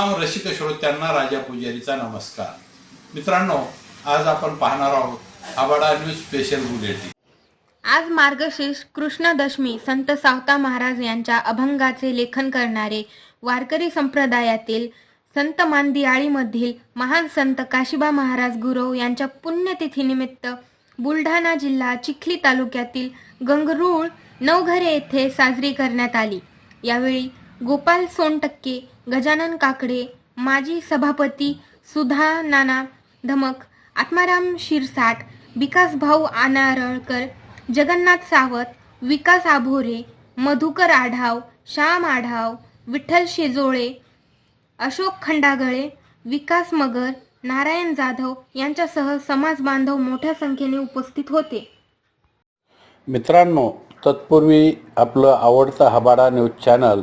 रसिक श्रोत्यांना राजा पुजारीचा नमस्कार. मित्रांनो आज आपण पाहणार आहोत आबाडा न्यूज स्पेशल बुलेटिन. आज मार्गशीर्ष कृष्ण दशमी संत सावता महाराज यांच्या अभंगाचे लेखन करणारे वारकरी संप्रदायातील संत मांदियाळीमधील महान संत काशिबा महाराज गुरव यांच्या पुण्यतिथीनिमित्त बुलढाणा जिल्हा चिखली तालुक्यातील गंगरूळ नवघरे येथे साजरी करण्यात आली. यावेळी गोपाल सोनटक्के गजानन काकडे माजी सभापती सुधा नाना धमक आत्माराम शिरसाट विकास भाऊ आनारळकर जगन्नाथ सावत विकास आभोरे मधुकर आढाव श्याम आढाव विठ्ठल शेजोळे अशोक खंडागळे विकास मगर नारायण जाधव यांच्यासह समाज बांधव मोठ्या संख्येने उपस्थित होते. मित्रांनो तत्पूर्वी आपलं आवडतं हबाडा न्यूज चॅनल